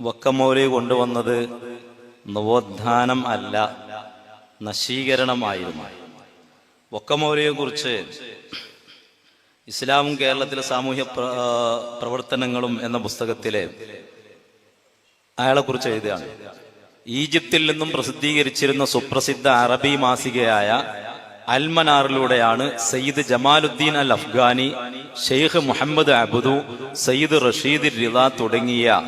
വക്കമൗലി കൊണ്ടുവന്നത് നവോത്ഥാനം അല്ല നശീകരണമായിരുന്നു. വക്കമൗലിയെ കുറിച്ച് ഇസ്ലാമും കേരളത്തിലെ സാമൂഹ്യ പ്രവർത്തനങ്ങളും എന്ന പുസ്തകത്തിലെ അയാളെ കുറിച്ച് എഴുതുകയാണ്. ഈജിപ്തിൽ നിന്നും പ്രസിദ്ധീകരിച്ചിരുന്ന സുപ്രസിദ്ധ അറബി മാസികയായ അൽമനാറിലൂടെയാണ് സയ്യിദ് ജമാലുദ്ദീൻ അൽ അഫ്ഗാനി ഷെയ്ഖ് മുഹമ്മദ് അബുദു സയ്യിദ് റഷീദ് റിദ തുടങ്ങിയ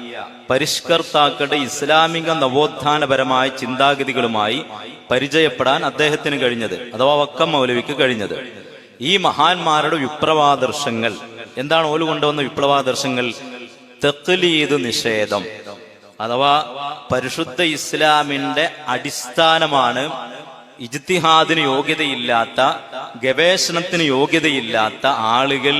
പരിഷ്കർത്താക്കളുടെ ഇസ്ലാമിക നവോത്ഥാനപരമായ ചിന്താഗതികളുമായി പരിചയപ്പെടാൻ അദ്ദേഹത്തിന് കഴിഞ്ഞത് അഥവാ വക്കം മൗലവിക്ക് കഴിഞ്ഞത്. ഈ മഹാന്മാരുടെ വിപ്ലവാദർശങ്ങൾ എന്താണ് ഓൽ കൊണ്ടുവന്ന വിപ്ലവാദർശങ്ങൾ? തെക്കലീത് നിഷേധം അഥവാ പരിശുദ്ധ ഇസ്ലാമിന്റെ അടിസ്ഥാനമാണ് ഇജ്തിഹാദിന് യോഗ്യതയില്ലാത്ത ഗവേഷണത്തിന് യോഗ്യതയില്ലാത്ത ആളുകൾ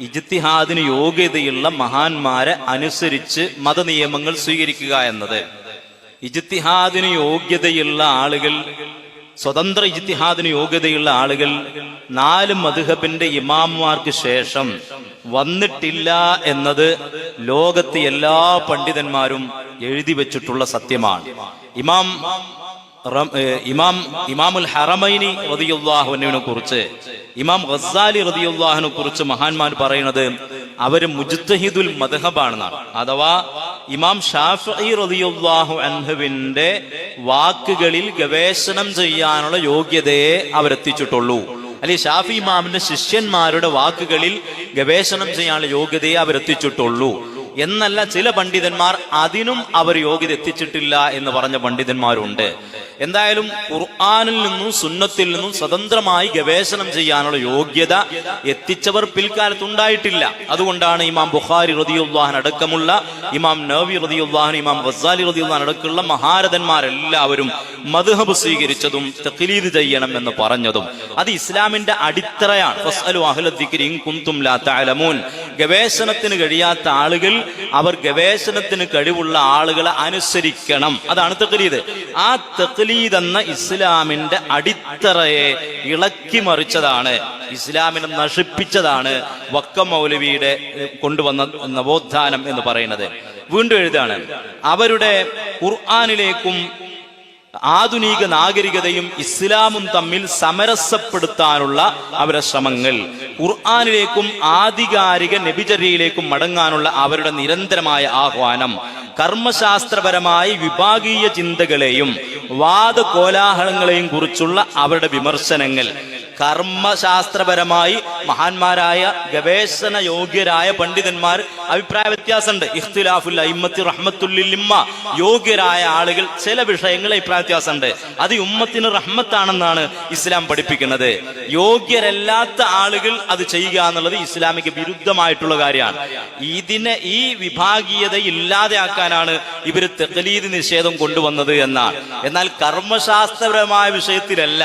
ഇജ്തിഹാദിന് യോഗ്യതയുള്ള മഹാന്മാരെ അനുസരിച്ച് മതനിയമങ്ങൾ സ്വീകരിക്കുക എന്നത്. ഇജ്തിഹാദിന് യോഗ്യതയുള്ള ആളുകൾ സ്വതന്ത്ര ഇജ്തിഹാദിന് യോഗ്യതയുള്ള ആളുകൾ നാല് മധുഹബിന്റെ ഇമാമുമാർക്ക് ശേഷം വന്നിട്ടില്ല എന്നത് ലോകത്തെ എല്ലാ പണ്ഡിതന്മാരും എഴുതി വെച്ചിട്ടുള്ള സത്യമാണ്. ഇമാം ഇമാം ഇമാമുൽ ഹറമൈനി റതിയുല്ലാഹുവിനെ കുറിച്ച് ഇമാം ഗസാലി റതിയുല്ലാഹിനെ കുറിച്ച് മഹാന്മാർ പറയുന്നത് അവർ മുജ്തഹിദുൽ മദഹബാണെന്നാണ്. അഥവാ ഇമാം ഷാഫി റതിയുല്ലാഹു അൻഹുവിന്റെ വാക്കുകളിൽ ഗവേഷണം ചെയ്യാനുള്ള യോഗ്യതയെ അവരെത്തിച്ചിട്ടുള്ളൂ. അല്ലെ ഷാഫി ഇമാമിന്റെ ശിഷ്യന്മാരുടെ വാക്കുകളിൽ ഗവേഷണം ചെയ്യാനുള്ള യോഗ്യതയെ അവരെത്തിച്ചിട്ടുള്ളൂ. എന്നല്ല ചില പണ്ഡിതന്മാർ അതിനും അവർ യോഗ്യത എത്തിച്ചിട്ടില്ല എന്ന് പറഞ്ഞ പണ്ഡിതന്മാരുണ്ട്. എന്തായാലും ഖുർആാനിൽ നിന്നും സുന്നത്തിൽ നിന്നും സ്വതന്ത്രമായി ഗവേഷണം ചെയ്യാനുള്ള യോഗ്യത എത്തിച്ചവർ പിൽക്കാലത്ത് ഉണ്ടായിട്ടില്ല അതുകൊണ്ടാണ് ഇമാം ബുഖാരി റതിയുല്ലാഹൻ അടക്കമുള്ള ഇമാം നവി റതിയുല്ലാഹൻ ഇമാം വസാലി റതിയുള്ളഹൻ അടക്കമുള്ള മഹാരഥന്മാരെല്ലാവരും മധുഹബ് സ്വീകരിച്ചതും തഖ്ലീദ് ചെയ്യണം എന്ന് പറഞ്ഞതും. അത് ഇസ്ലാമിന്റെ അടിത്തറയാണ്. ഗവേഷണത്തിന് കഴിയാത്ത ആളുകൾ അവർ ഗവേഷണത്തിന് കഴിവുള്ള ആളുകളെ അനുസരിക്കണം. അതാണ് തഖ്ലീദ്. ആ തഖ്ലീദ് എന്ന ഇസ്ലാമിന്റെ അടിത്തറയെ ഇളക്കി മറിച്ചതാണ്. ഇസ്ലാമിനെ നശിപ്പിച്ചതാണ് വക്ക മൗലവിയുടെ കൊണ്ടുവന്ന നവോത്ഥാനം എന്ന് പറയുന്നത്. വീണ്ടും എഴുതാണ്. അവരുടെ ഖുർആാനിലേക്കും ആധുനിക നാഗരികതയും ഇസ്ലാമും തമ്മിൽ സമരസപ്പെടുത്താനുള്ള അവരുടെ ശ്രമങ്ങൾ. ഖുർആാനിലേക്കും ആധികാരിക നബിചര്യയിലേക്കും മടങ്ങാനുള്ള അവരുടെ നിരന്തരമായ ആഹ്വാനം. കർമ്മശാസ്ത്രപരമായ വിഭാഗീയ ചിന്തകളെയും വാദകോലാഹലങ്ങളെയും കുറിച്ചുള്ള അവരുടെ വിമർശനങ്ങൾ. കർമ്മശാസ്ത്രപരമായി മഹാന്മാരായ ഗവേഷണ യോഗ്യരായ പണ്ഡിതന്മാർ അഭിപ്രായ വ്യത്യാസമുണ്ട്. ഇഖ്തിലാഫുൽ അയ്മത്തി റഹ്മത്തുല്ലിമ്മ യോഗ്യരായ ആളുകൾ ചില വിഷയങ്ങളിൽ അഭിപ്രായ വ്യത്യാസമുണ്ട്. അത് ഉമ്മത്തിന് റഹ്മത്താണെന്നാണ് ഇസ്ലാം പഠിപ്പിക്കുന്നത്. യോഗ്യരല്ലാത്ത ആളുകൾ അത് ചെയ്യുക എന്നുള്ളത് ഇസ്ലാമിക വിരുദ്ധമായിട്ടുള്ള കാര്യമാണ്. ഇതിനെ ഈ വിഭാഗീയത ഇല്ലാതെയാക്കാനാണ് ഇവർ തെക്കലീദ് നിഷേധം കൊണ്ടുവന്നത് എന്നാണ്. എന്നാൽ കർമ്മശാസ്ത്രപരമായ വിഷയത്തിലല്ല.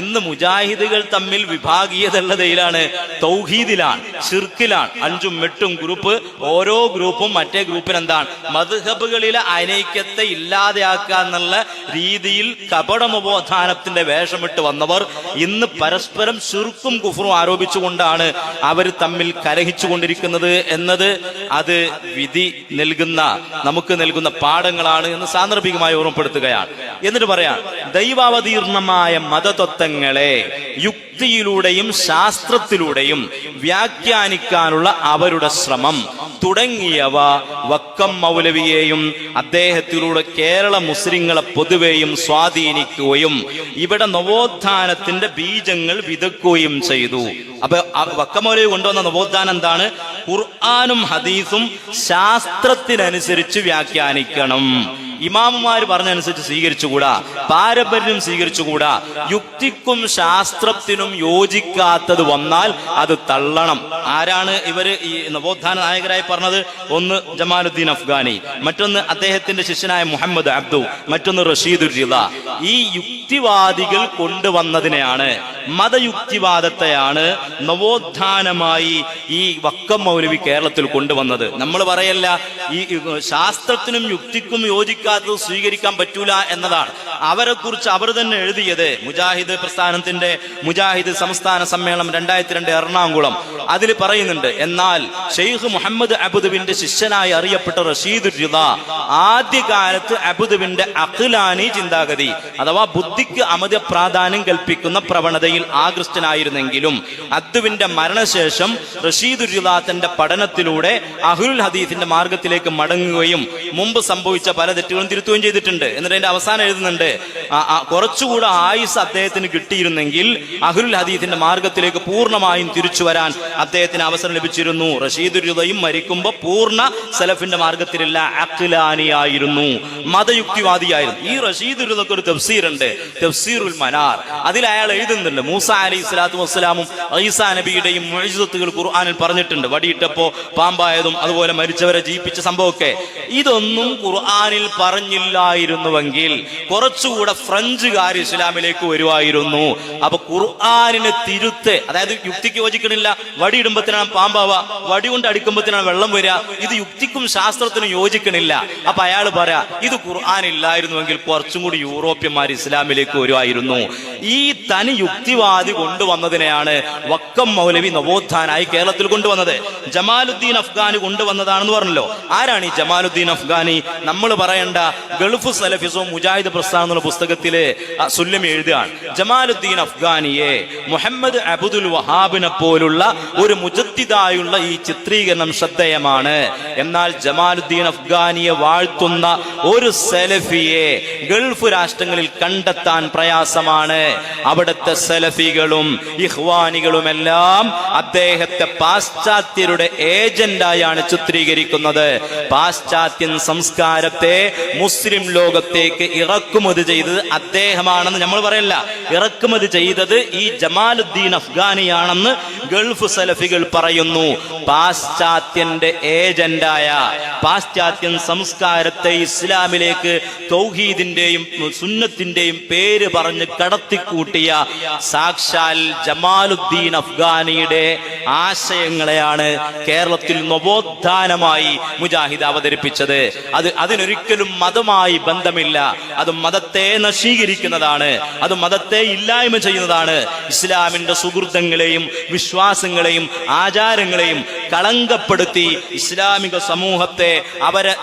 ഇന്ന് മുജാഹിദുകൾ തമ്മിൽ വിഭാഗീയത വിഭാഗീയതയുള്ളതയിലാണ് തൗഹീദിലാണ് ഷിർക്കിലാണ് അഞ്ചും എട്ടും ഗ്രൂപ്പ് ഓരോ ഗ്രൂപ്പും മറ്റേ ഗ്രൂപ്പിന് എന്താണ് മധുഹബുകളിലെ അനൈക്യത്തെ ഇല്ലാതെയാക്കുക എന്നുള്ള രീതിയിൽ കപടമബോധാനത്തിന്റെ വേഷമിട്ട് വന്നവർ ഇന്ന് പരസ്പരം ഷിർക്കും കുഫറും ആരോപിച്ചുകൊണ്ടാണ് അവർ തമ്മിൽ കലഹിച്ചുകൊണ്ടിരിക്കുന്നത് എന്നത് അത് വിധി നൽകുന്ന നമുക്ക് നൽകുന്ന പാഠങ്ങളാണ് എന്ന് സാന്ദർഭികമായി ഓർമ്മപ്പെടുത്തുകയാണ്. എന്നിട്ട് പറയാം ദൈവാവതീർണമായ മതതത്വങ്ങളെ യുക്തിയിലൂടെയും ശാസ്ത്രത്തിലൂടെയും വ്യാഖ്യാനിക്കാനുള്ള അവരുടെ ശ്രമം തുടങ്ങിയവ വക്കം മൗലവിയെയും അദ്ദേഹത്തിലൂടെ കേരള മുസ്ലിങ്ങളെ പൊതുവെയും സ്വാധീനിക്കുകയും ഇവിടെ നവോത്ഥാനത്തിന്റെ ബീജങ്ങൾ വിതക്കുകയും ചെയ്തു. അപ്പൊ വക്കം മൗലവി കൊണ്ടുവന്ന നവോത്ഥാനം എന്താണ്? ഖുർആാനും ഹദീസും ശാസ്ത്രത്തിനനുസരിച്ച് വ്യാഖ്യാനിക്കണം. ഇമാമുമാർ പറഞ്ഞനുസരിച്ച് സ്വീകരിച്ചുകൂടാ? പാരമ്പര്യം സ്വീകരിച്ചുകൂടാ? യുക്തിക്കും ശാസ്ത്രത്തിനും യോജിക്കാത്തത് വന്നാൽ അത് തള്ളണം. ആരാണ് ഇവർ ഈ നവോത്ഥാന നായകരായി പറഞ്ഞത്? ഒന്ന് ജമാലുദ്ദീൻ അഫ്ഗാനി മറ്റൊന്ന് അദ്ദേഹത്തിന്റെ ശിഷ്യനായ മുഹമ്മദ് അബ്ദു മറ്റൊന്ന് റഷീദുർ റിള ഈ യുക്തിവാദികൾ കൊണ്ടുവന്നതിനെയാണ് മതയുക്തിവാദത്തെയാണ് നവോത്ഥാനമായി ഈ വക്കം മൗലവി കേരളത്തിൽ കൊണ്ടുവന്നത്. നമ്മൾ പറയല്ല ഈ ശാസ്ത്രത്തിനും യുക്തിക്കും യോജിക്കാത്തത് സ്വീകരിക്കാൻ പറ്റൂല എന്നതാണ്. അവരെ കുറിച്ച് അവർ തന്നെ എഴുതിയത് മുജാഹിദ് പ്രസ്ഥാനത്തിന്റെ മുജാഹിദ് സംസ്ഥാന സമ്മേളനം രണ്ടായിരത്തി രണ്ട് എറണാകുളം. അതിൽ പറയുന്നുണ്ട് എന്നാൽ ഷെയ്ഖ് മുഹമ്മദ് അബുദുവിന്റെ ശിഷ്യനായി അറിയപ്പെട്ട റഷീദ് ആദ്യകാലത്ത് അബുദുവിന്റെ അഖിലാനി ചിന്താഗതി അഥവാ ബുദ്ധിക്ക് അമിത പ്രാധാന്യം കൽപ്പിക്കുന്ന പ്രവണതയിൽ ആകൃഷ്ടനായിരുന്നെങ്കിലും അദ്ദുവിന്റെ മരണശേഷം റഷീദ് തന്റെ പഠനത്തിലൂടെ അഹുൽ ഹദീഫിന്റെ മാർഗത്തിലേക്ക് മടങ്ങുകയും മുമ്പ് സംഭവിച്ച പല തെറ്റുകളും തിരുത്തുകയും ചെയ്തിട്ടുണ്ട്. എന്നിട്ട് അതിന്റെ അവസാനം എഴുതുന്നുണ്ട് കുറച്ചുകൂടെ ആയുസ് അദ്ദേഹത്തിന് കിട്ടിയിരുന്നെങ്കിൽ അഹുൽ ഹദീഫിന്റെ മാർഗത്തിലേക്ക് പൂർണമായും തിരിച്ചു വരാൻ അദ്ദേഹത്തിന് അവസരം ലഭിച്ചിരുന്നു. റഷീദ് രുദയും മരിക്കുമ്പോൾ പൂർണ സലഫിന്റെ മാർഗത്തിലില്ല അഖിലാനിയായിരുന്നു. മതയുക്തിവാദിയായിരുന്നു. ഈ റഷീദ് രുദക്ക് ഒരു തഫ്സീറുണ്ട്. തഫ്സീറുൽ മനാർ. അതിൽ അയാൾ എഴുതുന്നുണ്ട്. മൂസ അലി സ്വലാത്തു വസ്സലാമും ഈസാ നബിയുടെയും മൊഴിസത്തുകൾ ഖുർആാനിൽ പറഞ്ഞിട്ടുണ്ട്. വടിയിട്ടപ്പോ പാമ്പായതും അതുപോലെ മരിച്ചവരെ ജീവിപ്പിച്ച സംഭവമൊക്കെ. ഇതൊന്നും ഖുർആാനിൽ പറഞ്ഞില്ലായിരുന്നുവെങ്കിൽ കുറച്ചുകൂടെ ഫ്രഞ്ചുകാർ ഇസ്ലാമിലേക്ക് വരുമായിരുന്നു അപ്പൊ ഖുർആാനിനെ തിരുത്ത് അതായത് യുക്തിക്ക് യോജിക്കണില്ല വടി ഇടുമ്പത്തിനാണ് പാമ്പാവ വടി കൊണ്ട് അടിക്കുമ്പത്തിനാണ് വെള്ളം വരിക. ഇത് യുക്തിക്കും ശാസ്ത്രത്തിനും യോജിക്കണില്ല. അപ്പൊ അയാൾ പറയാ ഇത് ഖുർആൻ ഇല്ലായിരുന്നുവെങ്കിൽ കുറച്ചും കൂടി യൂറോപ്യന്മാർ ഇസ്ലാമിലേക്ക് വരുമായിരുന്നു. ഈ തനി യുക്തിവാദി കൊണ്ടുവന്നതിനെയാണ് വക്കം മൗലവി നവോത്ഥാനായി കേരളത്തിൽ കൊണ്ടുവന്നത്. ജമാലുദ്ദീൻ അഫ്ഗാനി കൊണ്ടുവന്നതാണെന്ന് പറഞ്ഞല്ലോ. ആരാണ് ഈ ജമാലുദ്ദീൻ അഫ്ഗാനി? നമ്മൾ പറയേണ്ട ഗൾഫ് സലഫിസോ മുജാഹിദ് പ്രസ്ഥാനം എന്നുള്ള പുസ്തകത്തിലെ സുല്യം എഴുതുകയാണ്. ജമാലുദ്ദീൻ അഫ്ഗാനിയെ മുഹമ്മദ് അബുദുൽ വഹാബിനെ പോലുള്ള ഒരു മുജത്തിതായുള്ള ഈ ചിത്രീകരണം ശ്രദ്ധേയമാണ്. എന്നാൽ ജമാലുദ്ദീൻ അഫ്ഗാനിയെ വാഴ്ത്തുന്ന ഒരു സെലഫിയെ ഗൾഫ് രാഷ്ട്രങ്ങളിൽ കണ്ടെത്താൻ പ്രയാസമാണ്. അവിടുത്തെ സെലഫികളും ഇഹ്വാനികളും എല്ലാം അദ്ദേഹത്തെ പാശ്ചാത്യരുടെ ഏജന്റായാണ് ചിത്രീകരിക്കുന്നത്. പാശ്ചാത്യൻ സംസ്കാരത്തെ മുസ്ലിം ലോകത്തേക്ക് ഇറക്കുമതി ചെയ്തത് അദ്ദേഹമാണെന്ന് നമ്മൾ പറയല്ല. ഇറക്കുമതി ചെയ്തത് ഈ ജമാലുദ്ദീൻ അഫ്ഗാനിയാണെന്ന് ഗൾഫ് സലഫികൾ പറയുന്നു പാശ്ചാത്യന്റെ ഏജന്റായ പാശ്ചാത്യൻ സംസ്കാരത്തെ ഇസ്ലാമിലേക്ക് തൗഹീദിന്റെയും സുന്നത്തിന്റെയും പേര് പറഞ്ഞ് കടത്തിക്കൂട്ടിയ സാക്ഷാൽ ജമാലുദ്ദീൻ അഫ്ഗാനിയുടെ ആശയങ്ങളെയാണ് കേരളത്തിൽ നവോത്ഥാനമായി മുജാഹിദ് അവതരിപ്പിച്ചത് അത് അതിനൊരിക്കലും മതമായി ബന്ധമില്ല അത് മതത്തെ നശീകരിക്കുന്നതാണ് അത് മതത്തെ ഇല്ലായ്മ ചെയ്യുന്നതാണ് ഇസ്ലാമിന്റെ സുഹൃത്തങ്ങളെയും വിശ്വാസങ്ങളെയും ആചാരങ്ങളെയും കളങ്കപ്പെടുത്തി ഇസ്ലാമിക സമൂഹത്തെ അവരെ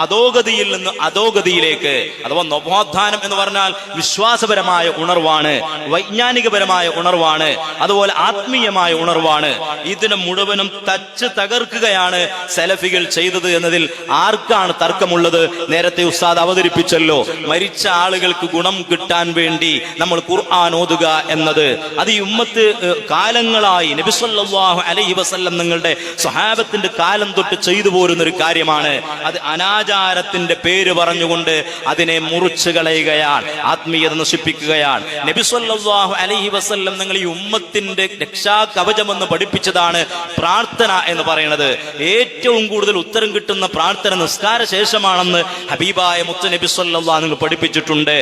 അധോഗതിയിൽ നിന്ന് അധോഗതിയിലേക്ക് അഥവാ നവോത്ഥാനം എന്ന് പറഞ്ഞാൽ വിശ്വാസപരമായ ഉണർവാണ് വൈജ്ഞാനികപരമായ ഉണർവാണ് അതുപോലെ ആത്മീയമായ ഉണർവാണ്. ഇതിനെ മുഴുവനും തച്ച് തകർക്കുകയാണ് സെലഫികൾ ചെയ്തത് എന്നതിൽ ആർക്കാണ് തർക്കമുള്ളത്? നേരത്തെ ഉസ്താദ് അവതരിപ്പിച്ചല്ലോ മരിച്ച ആളുകൾക്ക് ഗുണം കിട്ടാൻ വേണ്ടി നമ്മൾ ഖുർആൻ ഓതുക എന്നത്. അത് ഈ ഉമ്മത്ത് കാലങ്ങളായി നബിസ്വല്ലാഹു അലൈഹി വസല്ലം നിങ്ങളുടെ സ്വഹാബത്തിന്റെ കാലം തൊട്ട് ചെയ്തു പോരുന്ന ഒരു കാര്യമാണ്. അത് അനാചാരത്തിന്റെ പേര് പറഞ്ഞുകൊണ്ട് അതിനെ മുറിച്ചു കളയുകയാണ് ആത്മീയത നശിപ്പിക്കുകയാണ്. നബിസ്വല്ലാഹു അലഹി വസ്ല്ലം നിങ്ങൾ ഈ ഉമ്മത്തിന്റെ രക്ഷാ കവചമെന്ന് പഠിപ്പിച്ചതാണ് പ്രാർത്ഥന എന്ന് പറയുന്നത്. ഏറ്റവും കൂടുതൽ ഉത്തരം കിട്ടുന്ന പ്രാർത്ഥന നിസ്കാര ശേഷമാണെന്ന് ഹബീബായ മുത്ത നബി നിങ്ങൾ പഠിപ്പിച്ചിട്ടുണ്ട്.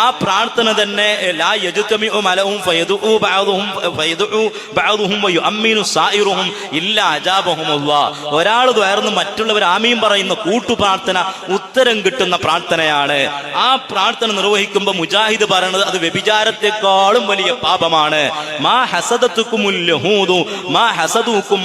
ആ പ്രാർത്ഥന തന്നെ ലാ ഇല്ല അജാബഹുമുല്ലാഹ് ഒരാൾ വേർന്ന് മറ്റുള്ളവർ ആമീൻ പറയുന്ന കൂട്ടു പ്രാർത്ഥന ഉത്തരം കിട്ടുന്ന പ്രാർത്ഥനയാണ്. ആ പ്രാർത്ഥന നിർവഹിക്കുമ്പോൾ മുജാഹിദ് പറയുന്നത് അത് വ്യഭിചാരത്തെക്കാളും വലിയ പാപമാണ്. മാ മാ ഹസദുക്കും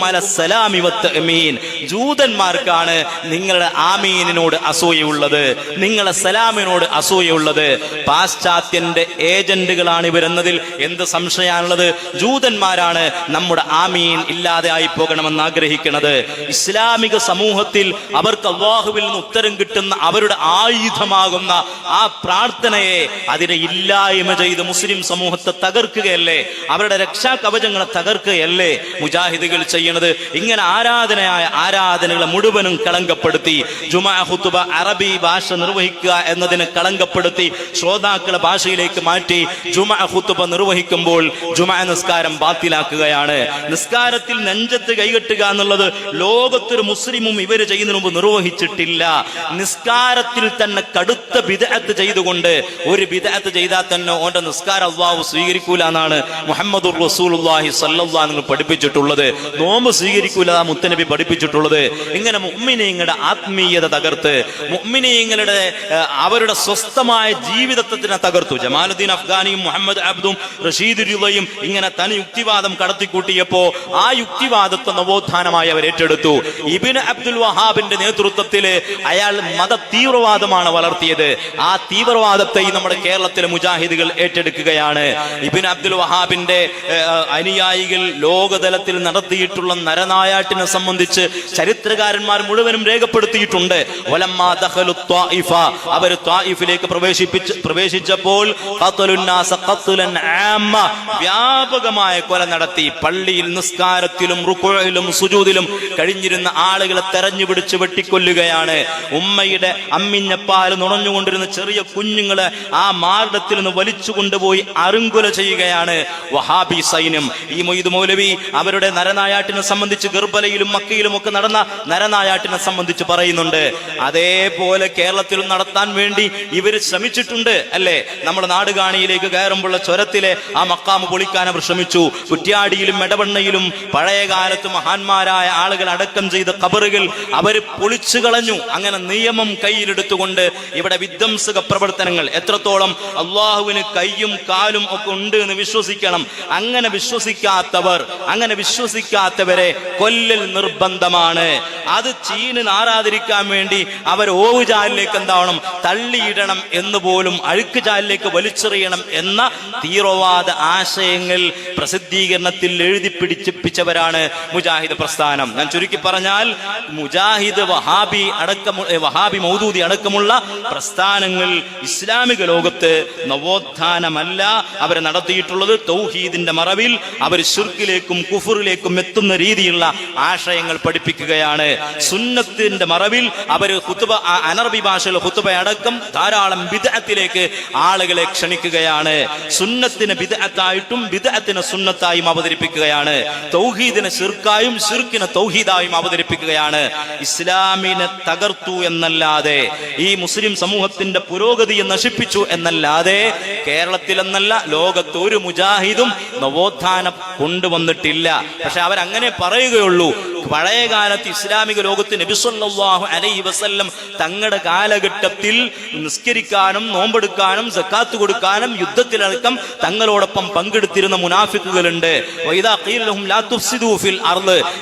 ജൂതന്മാർക്കാണ് നിങ്ങളുടെ ആമീനിനോട് അസൂയുള്ളത് നിങ്ങളെ സലാമിനോട് അസൂയുള്ളത് പാശ്ചാത്യന്റെ ഏജന്റുകളാണ് ഇവരെന്നതിൽ എന്ത് സംശയമാണുള്ളത്? ജൂതന്മാരാണ് നമ്മുടെ ആമീൻ ഇല്ലാതെ ആയി പോകണമെന്ന് ആഗ്രഹിക്കുന്നത് ഇസ്ലാമിക സമൂഹത്തിൽ അവർക്ക് അള്ളാഹുവിൽ നിന്ന് ഉത്തരം കിട്ടുന്ന അവരുടെ ആയുധമാകുന്ന ആ പ്രാർത്ഥനയെ അതിനെ ഇല്ലായ്മ ചെയ്ത് മുസ്ലിം സമൂഹത്തെ തകർക്കുകയല്ലേ? അവരുടെ രക്ഷാ കവചങ്ങളെ തകർക്കുകയല്ലേ? മുജാഹിദുകൾ ചെയ്യണത് ഇങ്ങനെ ആരാധനയായ ആരാധനകളെ മുഴുവനും കളങ്കപ്പെടുത്തി ജുമാ ഹുത്തുബ അറബി ഭാഷ നിർവഹിക്കുക എന്നതിനെ കളങ്കപ്പെടുത്തി ശ്രോതാക്കളെ ഭാഷയിലേക്ക് മാറ്റി ജുമാ ഹുത്തുബ നിർവഹിക്കുമ്പോൾ ജുമാ നിസ്കാരം ബാത്തിലാക്കുകയാണ്. നിസ്കാരത്തിൽ നെഞ്ചത്ത് കൈകെട്ടുക എന്നുള്ളത് ലോകത്തൊരു മുസ്ലിമും ഇവർ ചെയ്യുന്നതിന് മുമ്പ് നിർവഹിച്ചിട്ടില്ല. നിസ്കാരത്തിൽ തന്നെ കടുത്ത ബിദഅത്ത് ചെയ്തുകൊണ്ട് ഒരു ബിദഅത്ത് ചെയ്താൽ തന്നെ ഓന്റെ നിസ്കാരം അള്ളാഹു സ്വീകരിക്കൂല എന്നാണ് മുഹമ്മദ് റസൂലുള്ളാഹി സല്ലല്ലാഹു നിങ്ങൾ പഠിപ്പിച്ചിട്ടുള്ളത്. നോമ്പ് സ്വീകരിക്കൂല മുത്തനബി പഠിപ്പിച്ചിട്ടുള്ളത്. ഇങ്ങനെ മുഅ്മിനീങ്ങളുടെ ആത്മീയത തകർത്ത് മുഅ്മിനീങ്ങളുടെ അവരുടെ സ്വസ്ഥമായ ജീവിതത്തിനെ തകർത്തു. ജമാലുദ്ദീൻ അഫ്ഗാനിയും മുഹമ്മദ് അബ്ദും റഷീദ് രുളയും ഇങ്ങനെ തനി യുക്തിവാദം കടത്തിക്കൂട്ടിയപ്പോ ആ യുക്തിവാദത്തെ നവോത്ഥാനമായി അവർ ഏറ്റെടുത്തു. ഇബിന് അബ്ദുൽ വഹാബിന്റെ നേതൃത്വത്തിൽ അയാൾ മത തീവ്രവാദമാണ് വളർത്തിയത്. ആ തീവ്രവാദത്തെ നമ്മുടെ കേരളത്തിലെ മുജാഹിദുകൾ ഏറ്റെടുക്കുകയാണ്. ഇബിൻ അബ്ദുൽ വഹാബിന്റെ അനുയായികൾ ലോകതലത്തിൽ നടത്തിയിട്ടുള്ള നരനായാട്ടിനെ സംബന്ധിച്ച് ചരിത്രകാരന്മാർ മുഴുവനും രേഖപ്പെടുത്തിയിട്ടുണ്ട്. അവർ ത്വായിഫിലേക്ക് പ്രവേശിപ്പിച്ച് പ്രവേശിച്ചപ്പോൾ വ്യാപകമായ കൊല നടത്തി. പള്ളിയിൽ നിസ്കാരത്തിലും റുക്കുഴയിലും സുജൂതിലും കഴിഞ്ഞിരുന്ന ആളുകളെ തെരഞ്ഞു പിടിച്ച് വെട്ടിക്കൊല്ലുകയാണ്. ഉമ്മയുടെ അമ്മിഞ്ഞപ്പാൽ നുണഞ്ഞുകൊണ്ടിരുന്ന ചെറിയ കുഞ്ഞുങ്ങളെ ആ മാർഗത്തിൽ നിന്ന് വലിച്ചു കൊണ്ടുപോയി അറുങ്കുല ചെയ്യുകയാണ്. വഹാബി സൈന്യം. ഈ മൊയ്ത് മൗലവി അവരുടെ നരനായാട്ടിനെ സംബന്ധിച്ച് ഗർഭലയിലും മക്കയിലും ഒക്കെ നടന്ന നരനായാട്ടിനെ സംബന്ധിച്ച് പറയുന്നുണ്ട്. അതേപോലെ കേരളത്തിലും നടത്താൻ വേണ്ടി ഇവർ ശ്രമിച്ചിട്ടുണ്ട് അല്ലേ? നമ്മുടെ നാടുകാണിയിലേക്ക് കയറുമ്പോൾ ചുരത്തിലെ ആ മക്കാമ് പൊളിക്കാൻ അവർ ശ്രമിച്ചു. കുറ്റ്യാടിയിലും മെടവണ്ണയിലും പഴയ കാലത്ത് മഹാന്മാരായ ആളുകൾ അടക്കം ചെയ്ത കബറുകൾ അവർ പൊളിച്ചു കളഞ്ഞു. അങ്ങനെ നിയമം കയ്യിലെടുത്തുകൊണ്ട് ഇവിടെ വിധ്വംസക പ്രവർത്തനങ്ങൾ. എത്രത്തോളം അള്ളാഹുവിന് കൈയും കാലും ഒക്കെ ഉണ്ട് എന്ന് വിശ്വസിക്കണം. അങ്ങനെ വിശ്വസിക്കാത്തവർ അങ്ങനെ വിശ്വസിക്കാത്തവരെ കൊല്ലൽ നിർബന്ധമാണ്. അത് ചീന് നാറാതിരിക്കാൻ വേണ്ടി അവർ ഓവുചാലിലേക്ക് എന്താവണം? തള്ളിയിടണം എന്ന് പോലും അഴുക്ക് ചാലിലേക്ക് വലിച്ചെറിയണം എന്ന തീവ്രവാദ ആശയങ്ങൾ പ്രസിദ്ധീകരണത്തിൽ എഴുതി പിടിച്ചിപ്പിച്ചവരാണ് മുജാഹിദ് പ്രസ്ഥാനം. ഞാൻ ചുരുക്കി പറഞ്ഞാൽ മുജാഹിദ് വഹാബി അടക്കമു വഹാബി മൗദൂദി അടക്കമുള്ള പ്രസ്ഥാനങ്ങൾ ഇസ്ലാമിക ലോകത്ത് നവോത്ഥാനമല്ല അവർ നടത്തിയിട്ടുള്ളത്. തൗഹീദിന്റെ മറവിൽ അവർ ഷിർക്കിലേക്കും കുഫറിലേക്കും എത്തുന്ന രീതിയിലുള്ള ആശയങ്ങൾ പഠിപ്പിക്കുകയാണ്. സുന്നത്തിന്റെ മറവിൽ അവർ ഹുത്തുബ അനർബി ഭാഷയിൽ ഹുത്തുബ അടക്കം ധാരാളം വിദഗ്ധത്തിലേക്ക് ആളുകളെ ക്ഷണിക്കുകയാണ്. സുന്നത്തിന് ബിദഅത്തായിട്ടും വിദഗ്ധത്തിന് സുന്നത്തായും അവതരിപ്പിക്കുകയാണ്. തൗഹീദിനെ ഷിർക്കായും ഷിർക്കിനെ തൗഹീദായും അവതരിപ്പിക്കുകയാണ്. ഇസ്ലാമിനെ തകർത്തു എന്നല്ലാതെ ഈ മുസ്ലിം സമൂഹത്തിന്റെ പുരോഗതിയെ നശിപ്പിച്ചു എന്നല്ലാതെ കേരളത്തിലെന്നല്ല ലോകത്ത് ഒരു മുജാഹിദും നവോത്ഥാനം കൊണ്ടുവന്നിട്ടില്ല. പക്ഷെ അവരങ്ങനെ പറയുകയുള്ളൂ പഴയ കാലത്ത് ഇസ്ലാമിക ലോകത്ത് നബിസ്വല്ലാഹു അലൈഹി വസല്ലം തങ്ങളുടെ കാലഘട്ടത്തിൽ നിസ്കരിക്കാനും നോമ്പെടുക്കാനും സക്കാത്ത് കൊടുക്കാനും യുദ്ധത്തിലടക്കം തങ്ങളോടൊപ്പം പങ്കെടുത്തിരുന്ന മുനാഫിക്കുകളുണ്ട്.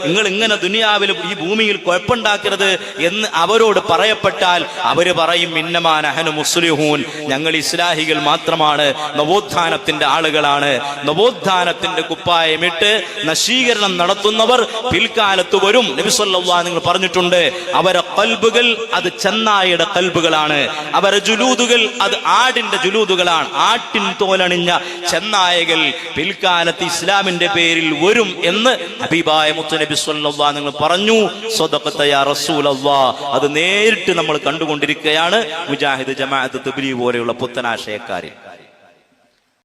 നിങ്ങൾ ഇങ്ങനെ ദുനിയാവിൽ ഈ ഭൂമിയിൽ കുഴപ്പമുണ്ടാക്കരുത് എന്ന് അവരോട് പറയപ്പെട്ടാൽ അവർ പറയും ഇന്നമാൻ അഹനു മുസ്ലിഹൂൻ. ഞങ്ങൾ ഇസ്ലാഹികൾ മാത്രമാണ് നവോത്ഥാനത്തിന്റെ ആളുകളാണ്. നവോത്ഥാനത്തിന്റെ കുപ്പായമിട്ട് നശീകരണം നടത്തുന്നവർ പിൽക്കാലത്ത് വരും. നബിസ്വല്ലാ നിങ്ങൾ പറഞ്ഞിട്ടുണ്ട് അവരെ കൽബുകൾ അത് ചെന്നായിയുടെ കൽബുകളാണ്. അവരെ ജുലൂതുകൾ അത് ആടിന്റെ ജുലൂതുകളാണ് ആട്ടിൻ തോലണിഞ്ഞ ചെന്നായകൾ പിൽക്കാലത്ത് ഇസ്ലാമിന്റെ പേരിൽ വരും എന്ന് അബീബായ മുത്തു നബി സ്വല്ലാ നിങ്ങൾ പറഞ്ഞു. സ്വതക്കത്തയാ അത് നേരിട്ട് നമ്മൾ കണ്ടുകൊണ്ടിരിക്കുകയാണ്. മുജാഹിദ് ജമാഅത്ത് തബ്ലീഗ് പോലെയുള്ള പുത്തനാശയക്കാരിൽ